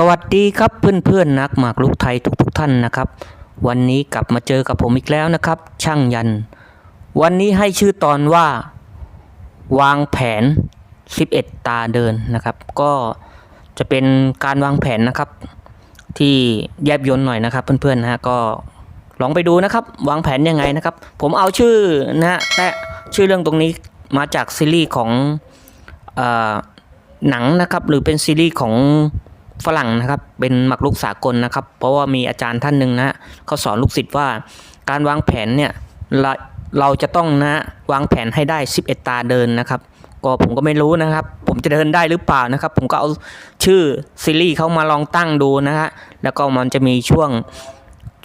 สวัสดีครับเพื่อนๆนักหมากรุกไทยทุกๆท่านนะครับ วันนี้กลับมาเจอกับผมอีกแล้วนะครับ ช่างยัน วันนี้ให้ชื่อตอนว่า วางแผน 11 ตาเดินนะครับ ก็จะเป็นการวางแผนนะครับ ที่แยบยนหน่อยนะครับ เพื่อนๆนะฮะก็ลองไปดูนะครับ วางแผนยังไงนะครับ ผมเอาชื่อนะฮะและชื่อเรื่องตรงนี้มาจากซีรีส์ของเออหนังนะครับ หรือเป็นซีรีส์ของ ฝรั่งนะครับ เป็นหมากรุกสากลนะครับ เพราะว่ามีอาจารย์ท่านหนึ่งนะฮะเขาสอนลูกศิษย์ว่า การวางแผนเนี่ยเราเราจะต้องนะวางแผนให้ได้ 11 ตาเดินนะครับ ก็ผมก็ไม่รู้นะครับ ผมจะเดินได้หรือเปล่านะครับ ผมก็เอาชื่อซีรีส์เขามาลองตั้งดูนะฮะแล้วก็มันจะมีช่วง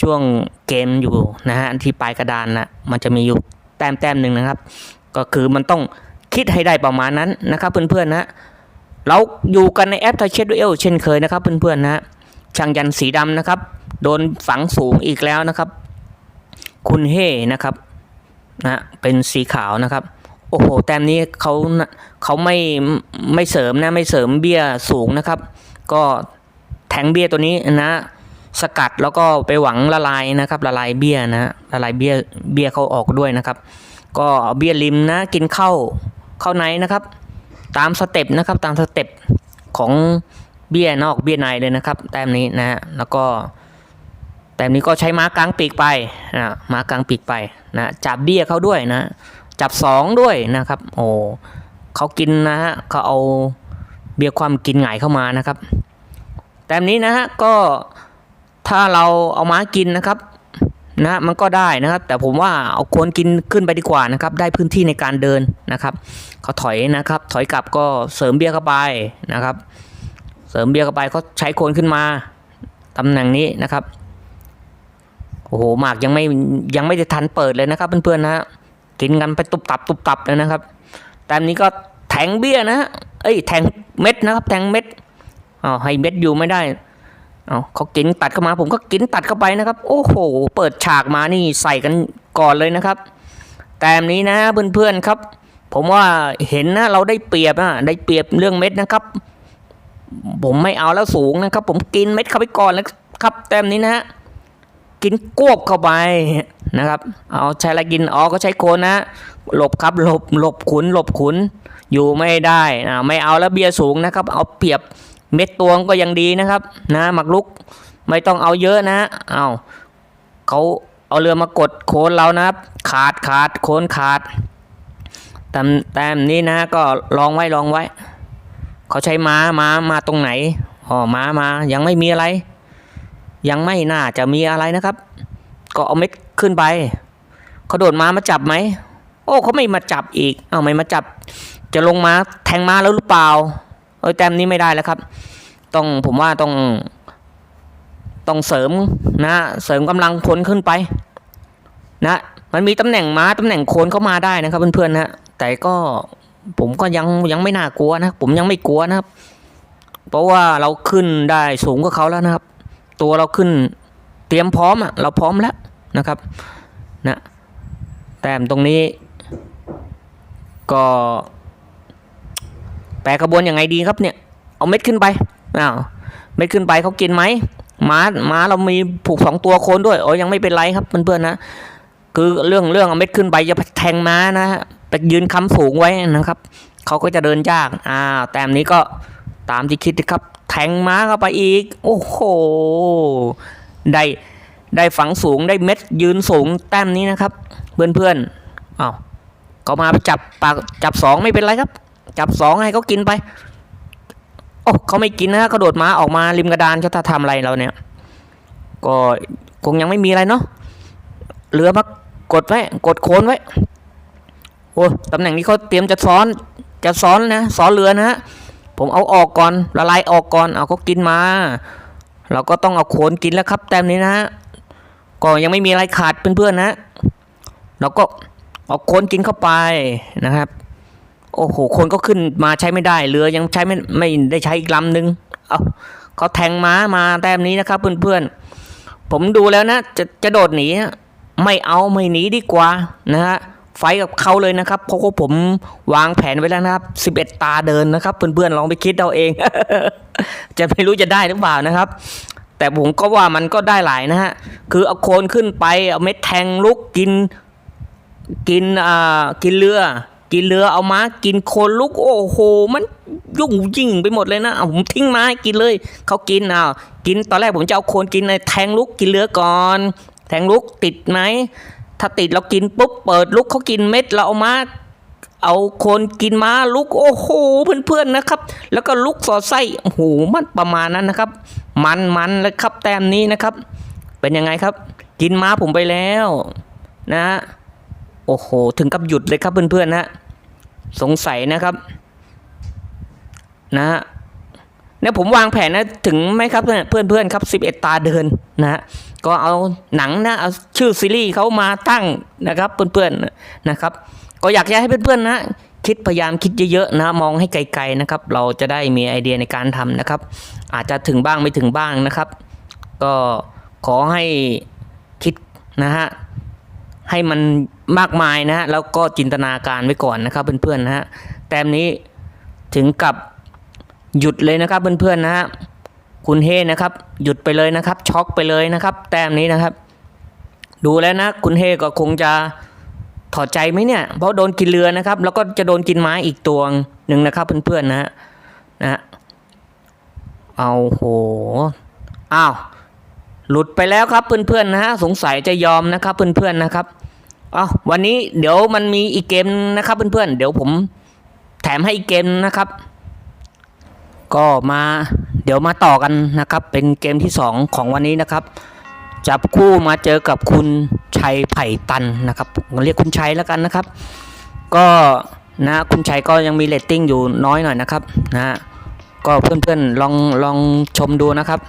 ช่วงเกมอยู่นะฮะที่ปลายกระดานนะมันจะมีอยู่แต้มแต้มหนึ่งนะครับ ก็คือมันต้องคิดให้ได้ประมาณนั้นนะครับ เพื่อนๆนะ เราอยู่กันในแอปไทเชดดูเอลเช่นเคยนะครับเพื่อนๆนะฮะช่างยันสีดำนะครับ โดนฝังสูงอีกแล้วนะครับ คุณเฮนะครับนะเป็นสีขาวนะครับ โอ้โห แต้มนี้เขาเขาไม่ไม่เสริมนะไม่เสริมเบี้ยสูงนะครับ ก็แทงเบี้ยตัวนี้นะ สกัดแล้วก็ไปหวังละลายนะครับ ละลายเบี้ยนะละลายเบี้ยเบี้ยเขาออกด้วยนะครับ ก็เบี้ยริมนะ กินเข้าเข้าในนะครับ ตามสเต็ปนะครับตามสเต็ปของเบี้ยนอกเบี้ยในเลยนะครับ แต้มนี้นะฮะแล้วก็แต้มนี้ก็ใช้ม้ากลางปีกไปนะม้ากลางปีกไปนะจับเบี้ยเขาด้วยนะ จับสองด้วยนะครับ โอ้เขากินนะฮะเขาเอาเบี้ยความกินหงายเข้ามานะครับ แต้มนี้นะฮะก็ถ้าเราเอาม้ากินนะครับ นะมันก็ได้นะครับ แต่ผมว่าเอาโคนกินขึ้นไปดีกว่านะครับ ได้พื้นที่ในการเดินนะครับเขาถอยนะครับ ถอยกลับก็เสริมเบี้ยเข้าไปนะครับ เสริมเบี้ยเข้าไปเขาใช้โคนขึ้นมาตำแหน่งนี้นะครับโอ้โหหมากยังไม่ยังไม่ได้ทันเปิดเลยนะครับเพื่อนๆนะกินกันไปตุบตับตุบตับเลยนะครับแต่นี้ก็แทงเบี้ยนะฮะเอ้ยแทงเม็ดนะครับ แทงเม็ดอ๋อให้เม็ดอยู่ไม่ได้ เอาเขากินตัดเข้ามา ผมก็กินตัดเข้าไปนะครับ โอ้โห เปิดฉากมานี่ใส่กันก่อนเลยนะครับ แต่อันนี้นะเพื่อนๆครับ ผมว่าเห็นนะเราได้เปรียบนะได้เปรียบเรื่องเม็ดนะครับ ผมไม่เอาแล้วสูงนะครับ ผมกินเม็ดเข้าไปก่อนแล้วครับ แต้มนี้นะฮะกินกวบเข้าไปนะครับ เอาใช้อะไรกินอ๋อก็ใช้โคนนะหลบครับหลบหลบขุนหลบขุนอยู่ไม่ได้อ่าไม่เอาแล้วเบียร์สูงนะครับ เอาเปรียบ เม็ดตวงก็ยังดีนะครับ นะหมักลุกไม่ต้องเอาเยอะนะเอาเขาเอาเรือมากดโคนเรานะครับ ขาดขาดโคนขาดแต่แต่นี้นะก็ลองไว้ลองไว้ เขาใช้ม้าม้ามาตรงไหนอ๋อม้ามายังไม่มีอะไร ยังไม่น่าจะมีอะไรนะครับ ก็เอาเม็ดขึ้นไปเขาโดดม้ามาจับไหมโอ้เขาไม่มาจับอีก เอาไม่มาจับ จะลงมาแทงม้าแล้วหรือเปล่า เอ้แต้มนี้ไม่ได้แล้วครับ ต้องผมว่าต้องต้องเสริมนะเสริมกำลังพลขึ้นไป นะมันมีตำแหน่งม้าตำแหน่งโคนเข้ามาได้นะครับเพื่อนๆนะแต่ก็ผมก็ยังยังไม่น่ากลัวนะผมยังไม่กลัวนะครับ เพราะว่าเราขึ้นได้สูงกว่าเขาแล้วนะครับ ตัวเราขึ้นเตรียมพร้อมอะเราพร้อมแล้วนะครับนะแต้มตรงนี้ก็ แปรกระบวนยังไงดีครับเนี่ยเอาเม็ดขึ้นไปอ้าวเม็ดขึ้นไปเขากินไหมม้าม้าเรามีผูกสองตัวโคนด้วยโอ้ยังไม่เป็นไรครับเพื่อนๆนะคือเรื่องเรื่องเอาเม็ดขึ้นไปจะแทงม้านะฮะไปยืนค้ำสูงไว้นะครับเขาก็จะเดินยากอ้าวแต้มนี้ก็ตามที่คิดนะครับ แทงม้าเข้าไปอีก โอ้โหได้ได้ฝังสูงได้เม็ดยืนสูงแต้มนี้นะครับ เพื่อนๆอ้าวเขามาจับปากจับสองไม่เป็นไรครับ จับสองให้เขากินไป โอ้เขาไม่กินนะเขาโดดม้าออกมาริมกระดานเขาจะทำอะไรเราเนี่ย ก็คงยังไม่มีอะไรเนาะเหลือมากดไว้กดโคนไว้โอ้ตำแหน่งนี้เขาเตรียมจะซ้อนจะซ้อนนะซ้อนเรือนะฮะผมเอาออกก่อนละลายออกก่อนเอาเขากินมา เราก็ต้องเอาโคนกินแล้วครับ แต้มนี้นะฮะก็ยังไม่มีอะไรขาดเพื่อนๆนะ เราก็เอาโคนกินเข้าไปนะครับ โอ้โห คนก็ขึ้นมาใช้ไม่ได้เรือยังใช้ไม่ไม่ได้ใช้อีกลำหนึ่งเอาเขาแทงม้ามาแต้มนี้นะครับ เพื่อนๆ ผมดูแล้วนะ จะจะโดดหนีไม่เอาไม่หนีดีกว่านะฮะไฟกับเขาเลยนะครับเพราะว่าผมวางแผนไว้แล้วนะครับ 11 ตาเดินนะครับ เพื่อนๆลองไปคิดเอาเอง จะไม่รู้จะได้หรือเปล่านะครับ แต่ผมก็ว่ามันก็ได้หลายนะฮะคือเอาโคนขึ้นไปเอาเม็ดแทงลุกกินกินอ่ากินเรือ กินเรือเอาม้ากินโคนลุกโอ้โห มันยุ่งยิ่งไปหมดเลยนะเอาผมทิ้งม้ากินเลยเขากินอ้าวกินตอนแรกผมจะเอาโคนกินในแทงลุกกินเรือก่อน แทงลุกติดไหมถ้าติดเรากินปุ๊บเปิดลุกเขากินเม็ดเราเอาม้าเอาคนกินม้าลุกโอ้โหเพื่อนๆนะครับ แล้วก็ลุกสอดไส้โอ้โหมันประมาณนั้นนะครับ มันมันเลยครับแต้มนี้นะครับ เป็นยังไงครับ กินม้าผมไปแล้วนะฮะโอ้โห ถึงกับหยุดเลยครับเพื่อนๆนะ สงสัยนะครับนะฮะเนี่ยผมวางแผนนะถึงไหมครับเนี่ยเพื่อนครับ 11 ตาเดินนะฮะก็เอาหนังนะเอาชื่อซีรีส์เขามาตั้งนะครับเพื่อนๆนะครับ ก็อยากจะให้เพื่อนๆนะคิดพยายามคิดเยอะๆนะมองให้ไกลๆนะครับ เราจะได้มีไอเดียในการทำนะครับ อาจจะถึงบ้างไม่ถึงบ้างนะครับ ก็ขอให้คิดนะฮะ ให้มันมากมายนะฮะแล้วก็จินตนาการไว้ก่อนนะครับเพื่อนๆนะฮะแต้มนี้ถึงกับหยุดเลยนะครับเพื่อนๆนะฮะคุณเฮนะครับ หยุดไปเลยนะครับ ช็อกไปเลยนะครับ แต้มนี้นะครับ ดูแล้วนะ คุณเฮก็คงจะถอดใจไหมเนี่ย เพราะโดนกินเรือนะครับ แล้วก็จะโดนกินไม้อีกตัวหนึ่งนะครับเพื่อนๆนะฮะนะฮะเอาโหอ้าว หลุดไปแล้วครับเพื่อนๆนะฮะสงสัยจะยอมนะครับเพื่อนๆนะครับเอาวันนี้เดี๋ยวมันมีอีกเกมนะครับเพื่อนๆเดี๋ยวผมแถมให้อีกเกมนะครับ ก็มาเดี๋ยวมาต่อกันนะครับ เป็นเกมที่สองของวันนี้นะครับ จับคู่มาเจอกับคุณชัยไผ่ตันนะครับเรียกคุณชัยแล้วกันนะครับ ก็นะคุณชัยก็ยังมีเรตติ้งอยู่น้อยหน่อยนะครับนะก็เพื่อนๆลองลองชมดูนะครับ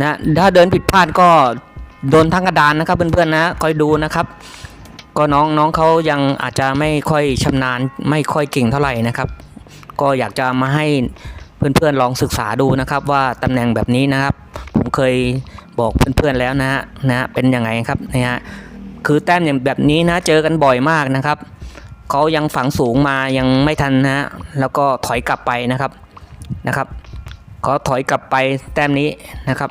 นะถ้าเดินผิดพลาดก็โดนทั้งกระดานนะครับเพื่อนๆนะคอยดูนะครับ ก็น้องน้องเขายังอาจจะไม่ค่อยชำนาญไม่ค่อยเก่งเท่าไหร่นะครับ ก็อยากจะมาให้เพื่อนๆลองศึกษาดูนะครับ ว่าตำแหน่งแบบนี้นะครับ ผมเคยบอกเพื่อนๆแล้วนะฮะนะฮะเป็นยังไงครับนะฮะคือแต้มอย่างแบบนี้นะเจอกันบ่อยมากนะครับเขายังฝังสูงมายังไม่ทันนะฮะแล้วก็ถอยกลับไปนะครับนะครับเขาถอยกลับไปแต้มนี้นะครับ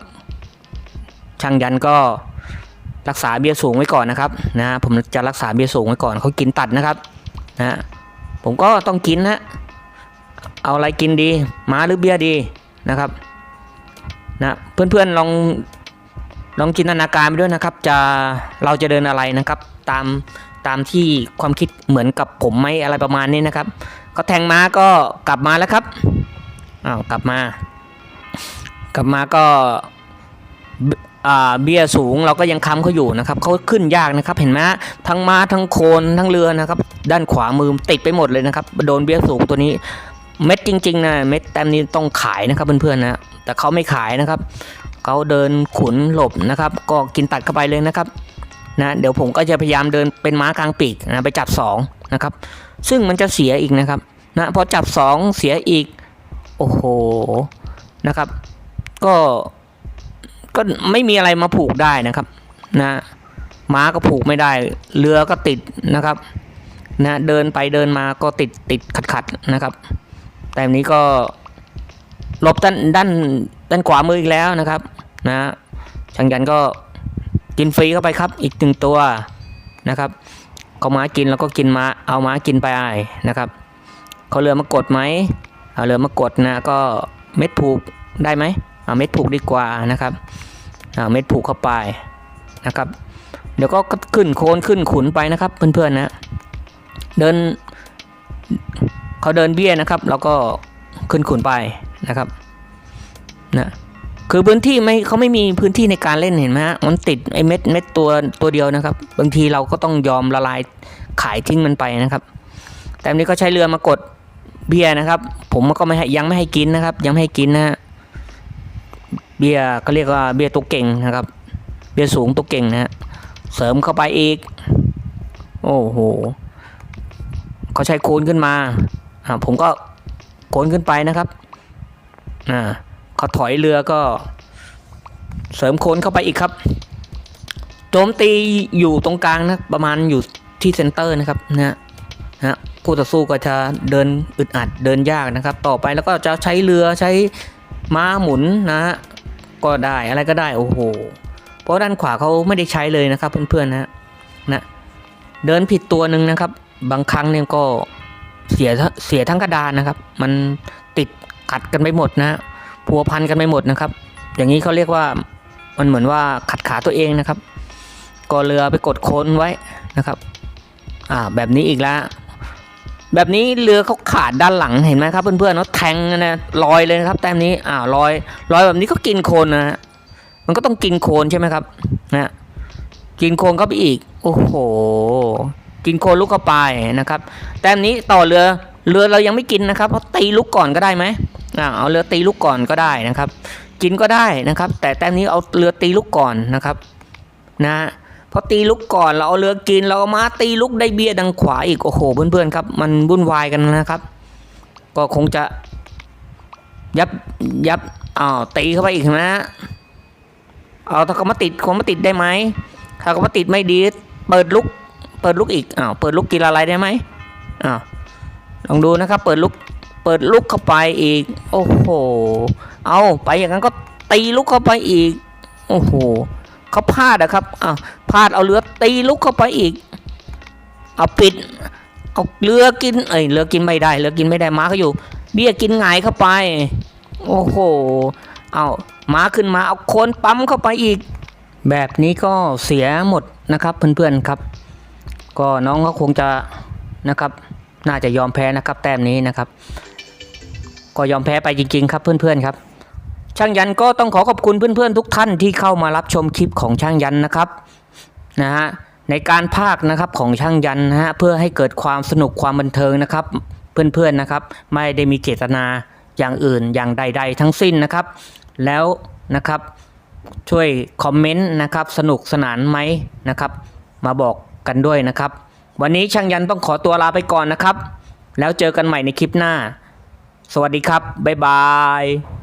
ช่างยันก็รักษาเบี้ยสูงไว้ก่อนนะครับนะผมจะรักษาเบี้ยสูงไว้ก่อนเขากินตัดนะครับนะผมก็ต้องกินนะเอาอะไรกินดีม้าหรือเบียดีนะครับนะเพื่อนๆลองลองจินตนาการไปด้วยนะครับ จะเราจะเดินอะไรนะครับ ตามตามที่ความคิดเหมือนกับผมไหมอะไรประมาณนี้นะครับก็แทงม้าก็กลับมาแล้วครับอ้าวกลับมา กลับมาก็ เบี้ยสูงเราก็ยังค้ำเขาอยู่นะครับเขาขึ้นยากนะครับเห็นไหมทั้งม้าทั้งโคนทั้งเรือนะครับด้านขวามือติดไปหมดเลยนะครับโดนเบี้ยสูงตัวนี้เม็ดจริงๆนะเม็ดแต้มนี้ต้องขายนะครับเพื่อนๆนะแต่เขาไม่ขายนะครับเขาเดินขุนหลบนะครับ ก็กินตัดเข้าไปเลยนะครับนะเดี๋ยวผมก็จะพยายามเดินเป็นม้ากลางปีกนะไปจับสองนะครับซึ่งมันจะเสียอีกนะครับนะพอจับสองเสียอีกโอ้โหนะครับ ก็ ก็ไม่มีอะไรมาผูกได้นะครับนะม้าก็ผูกไม่ได้ เรือก็ติดนะครับนะเดินไปเดินมาก็ติดติดขัดขัดๆนะครับ แต่นี้ก็หลบด้านด้านด้านขวามืออีกแล้วนะครับนะช่างยันก็กินฟรีเข้าไปครับอีกหนึ่งตัวนะครับเขาม้ากินแล้วก็กินมาเอาม้ากินไปนะครับเขาเรือมากดไหมเอาเรือมากดนะก็เม็ดผูกได้ไหม เอาเม็ดผูกดีกว่านะครับเอาเม็ดผูกเข้าไปนะครับ เดี๋ยวก็ขึ้นโคนขึ้นขุนไปนะครับ เพื่อนๆนะเดินเขาเดินเบี้ยนะครับ แล้วก็ขึ้นขุนไปนะครับนะคือพื้นที่ไม่เขาไม่มีพื้นที่ในการเล่นเห็นไหมฮะมันติดไอ้เม็ดเม็ดตัวตัวเดียวนะครับ บางทีเราก็ต้องยอมละลายขายทิ้งมันไปนะครับ แต่นนี้ก็ใช้เรือมากดเบี้ยนะครับ ผมก็ไม่ให้ยังไม่ให้กินนะครับ ยังไม่ให้กินนะฮะ เบียก็เรียกว่าเบี้ยตัวเก่งนะครับ เบี้ยสูงตัวเก่งนะฮะเสริมเข้าไปอีก โอ้โหเขาใช้โคนขึ้นมาอ่าผมก็โคนขึ้นไปนะครับอ่าเขาถอยเรือก็ เสริมโคนเข้าไปอีกครับโจมตีอยู่ตรงกลางนะประมาณอยู่ที่เซนเตอร์นะครับนะฮะนะฮะคู่ต่อสู้ก็จะเดินอึดอัดเดินยากนะครับ ต่อไปแล้วก็จะใช้เรือใช้ม้าหมุนนะฮะ ก็ได้อะไรก็ได้โอ้โหเพราะด้านขวาเขาไม่ได้ใช้เลยนะครับเพื่อนๆนะนะเดินผิดตัวหนึ่งนะครับ บางครั้งเนี่ยก็เสียเสียทั้งกระดานนะครับ มันติดขัดกันไปหมดนะพัวพันกันไปหมดนะครับ อย่างนี้เขาเรียกว่ามันเหมือนว่าขัดขาตัวเองนะครับ ก็เรือไปกดโคนไว้นะครับ อ่าแบบนี้อีกแล้ว แบบนี้เรือเขาขาดด้านหลังเห็นไหมครับ เพื่อนๆเขาแทงนะลอยเลยนะครับ แต้มนี้อ่าลอยลอยแบบนี้ก็กินโคลนนะฮะมันก็ต้องกินโคลนใช่ไหมครับนะกินโคลนเข้าไปอีก โอ้โห กินโคลนลูกเข้าไปนะครับ แต้มนี้ต่อเรือเรือเรายังไม่กินนะครับเพราะตีลูกก่อนก็ได้ไหมอ่าเอาเรือตีลูกก่อนก็ได้นะครับ กินก็ได้นะครับ แต่แต้มนี้เอาเรือตีลูกก่อนนะครับ นะ พอตีลุกก่อนเราเอาเรือกิน เราเอามาตีลุกได้เบี้ยดังขวาอีกโอ้โหเพื่อนๆครับ มันวุ่นวายกันนะครับ ก็คงจะ ยับยับอ้าวตีเข้าไปอีกนะเอาถ้าเขามาติดเขามาติดได้ไหมถ้าเขามาติดไม่ดี เปิดลุก เปิดลุกอีกอ้าวเปิดลุกกินอะไรได้ไหมอ้าวลองดูนะครับ เปิดลุกเปิดลุกเข้าไปอีก โอ้โห เอาไปอย่างนั้นก็ตีลุกเข้าไปอีก โอ้โห เขาพลาดอะครับอ้าวพลาดเอาเรือตีลุกเข้าไปอีก เอาปิด เอาเรือกิน เอ้ยเรือกินไม่ได้เรือกินไม่ได้ม้าเขาอยู่ เบี้ยกินหงายเข้าไป โอ้โห เอาม้าขึ้นมาเอาโคนปั๊มเข้าไปอีก แบบนี้ก็เสียหมดนะครับเพื่อนๆครับ ก็น้องเขาคงจะนะครับ น่าจะยอมแพ้นะครับ แต้มนี้นะครับ ก็ยอมแพ้ไปจริง ๆ ครับเพื่อนๆครับ ช่างยันก็ต้องขอขอบคุณเพื่อนๆทุกท่านที่เข้ามารับชมคลิปของช่างยันนะครับนะฮะในการภาคนะครับของช่างยันนะฮะเพื่อให้เกิดความสนุกความบันเทิงนะครับเพื่อนๆนะครับ ไม่ได้มีเจตนาอย่างอื่นอย่างใด ๆ ทั้งสิ้นนะครับ แล้วนะครับช่วยคอมเมนต์นะครับสนุกสนานไหมนะครับ มาบอกกันด้วยนะครับ วันนี้ช่างยันต้องขอตัวลาไปก่อนนะครับ แล้วเจอกันใหม่ในคลิปหน้า สวัสดีครับ บ๊ายบาย